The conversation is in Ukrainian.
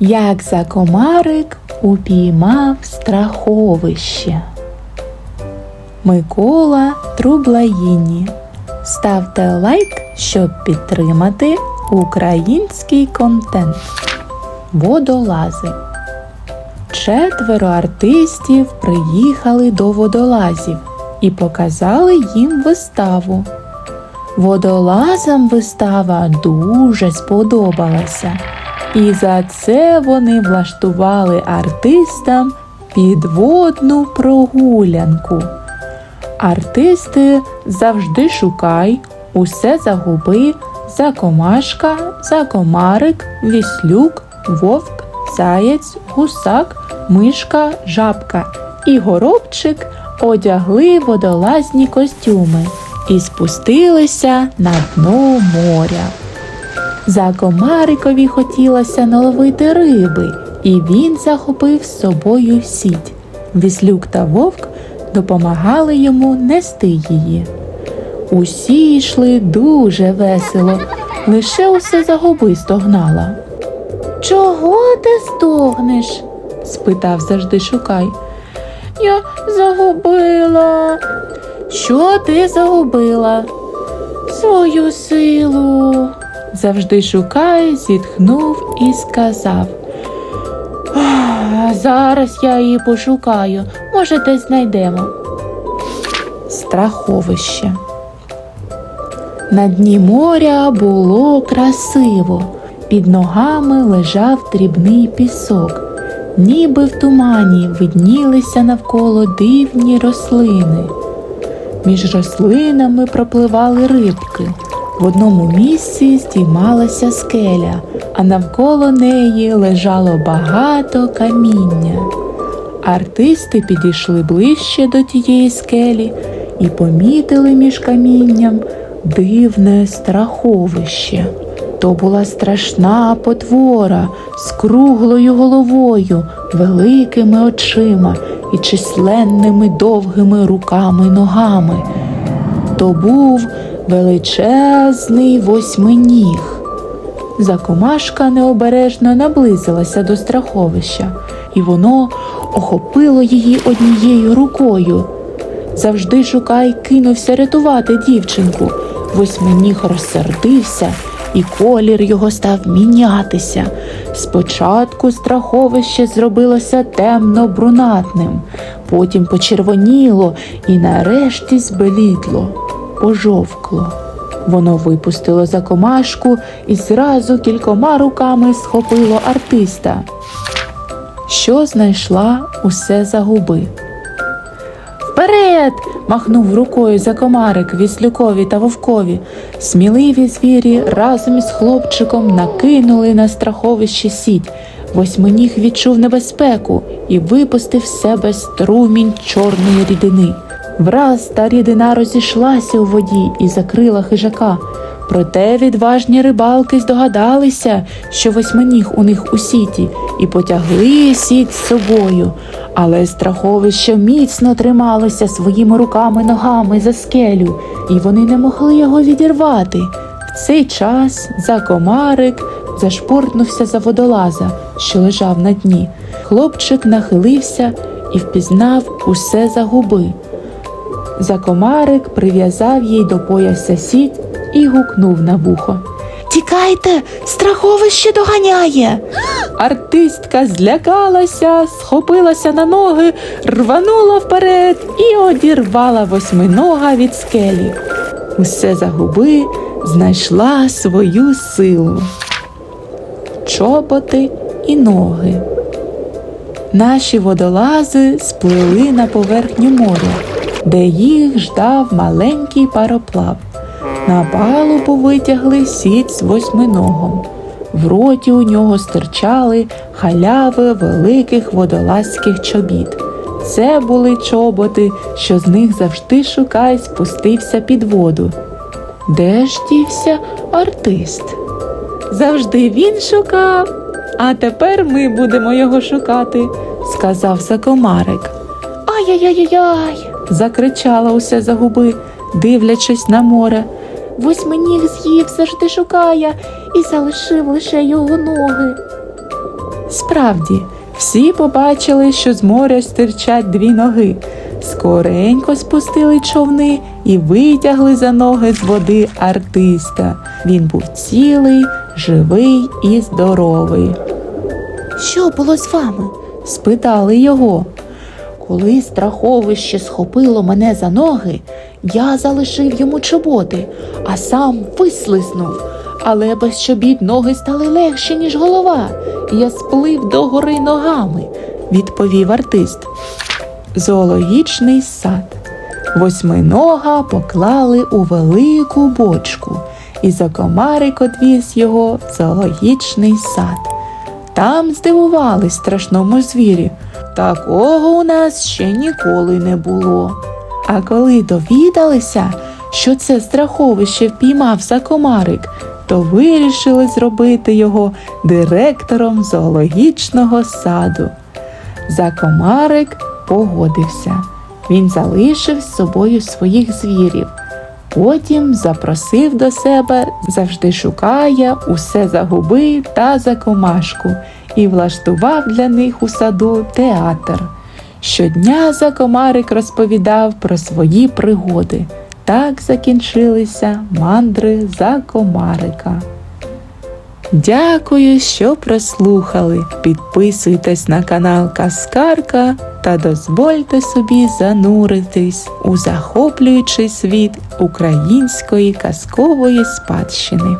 Як закомарик упіймав страховище. Микола Трублаїні. Ставте лайк, щоб підтримати український контент. Водолази. Четверо артистів приїхали до водолазів і показали їм виставу. Водолазам вистава дуже сподобалася, і за це вони влаштували артистам підводну прогулянку. Артисти завжди шукай, усе загуби, закомашка, закомарик, віслюк, вовк, заєць, гусак, мишка, жабка і горобчик одягли водолазні костюми і спустилися на дно моря. Закомарикові хотілося наловити риби, і він захопив з собою сіть. Віслюк та вовк допомагали йому нести її. Усі йшли дуже весело, лише усе загуби стогнала. Чого ти стогнеш? спитав завжди шукай. Я загубила. Що ти загубила? Свою силу. Завжди шукай, зітхнув і сказав. Зараз я її пошукаю, може, десь знайдемо. Страховище. На дні моря було красиво. Під ногами лежав дрібний пісок, ніби в тумані виднілися навколо дивні рослини. Між рослинами пропливали рибки. В одному місці здіймалася скеля, а навколо неї лежало багато каміння. Артисти підійшли ближче до тієї скелі і помітили між камінням дивне страховище. То була страшна потвора з круглою головою, великими очима і численними довгими руками й ногами. То був величезний восьминіг. Закомашка необережно наблизилася до страховища, і воно охопило її однією рукою. Завжди шукай кинувся рятувати дівчинку. Восьминіг розсердився, і колір його став мінятися. Спочатку страховище зробилося темно-брунатним, потім почервоніло і нарешті збелідло, пожовкло. Воно випустило закомашку і зразу кількома руками схопило артиста. Що знайшла усе загуби. Вперед! махнув рукою закомарик віслюкові та вовкові. Сміливі звірі разом із хлопчиком накинули на страховище сіть. Восьминіг відчув небезпеку і випустив себе струмінь чорної рідини. Враз та рідина розійшлася у воді і закрила хижака. Проте відважні рибалки здогадалися, що восьминіг у них у сіті, і потягли сіть з собою. Але страховище міцно трималося своїми руками ногами за скелю, і вони не могли його відірвати. В цей час закомарик зашпортнувся за водолаза, що лежав на дні. Хлопчик нахилився і впізнав усе загуби. Закомарик прив'язав їй до пояса сіть і гукнув на вухо. Тікайте, страховище доганяє. Артистка злякалася, схопилася на ноги, рванула вперед і одірвала восьминога від скелі. Усе загуби знайшла свою силу. Чоботи і ноги. Наші водолази сплили на поверхню моря, де їх ждав маленький пароплав. На палубу витягли сіть з восьминогом. В роті у нього стирчали халяви великих водолазьких чобіт. Це були чоботи, що з них завжди шукай спустився під воду. Де ж дівся артист? Завжди він шукав, а тепер ми будемо його шукати, сказав закомарик. Ай-яй-яй-яй! Закричала усе загуби, дивлячись на море. Восьминіг з'їв завжди шукає і залишив лише його ноги. Справді, всі побачили, що з моря стирчать дві ноги. Скоренько спустили човни і витягли за ноги з води артиста. Він був цілий, живий і здоровий. Що було з вами? спитали його. Коли страховище схопило мене за ноги, я залишив йому чоботи, а сам вислизнув. Але без чобіт ноги стали легші, ніж голова, і я сплив до гори ногами, відповів артист. Зоологічний сад. Восьминога поклали у велику бочку, і закомарик одвіз його в зоологічний сад. Там здивувались страшному звірі. Такого у нас ще ніколи не було. А коли довідалися, що це страховище впіймав закомарик, то вирішили зробити його директором зоологічного саду. Закомарик погодився. Він залишив з собою своїх звірів. Потім запросив до себе, завжди шукає, усе загубив та закомашку і влаштував для них у саду театр. Щодня закомарик розповідав про свої пригоди. Так закінчилися мандри закомарика. Дякую, що прослухали. Підписуйтесь на канал Каскарка та дозвольте собі зануритись у захоплюючий світ української казкової спадщини.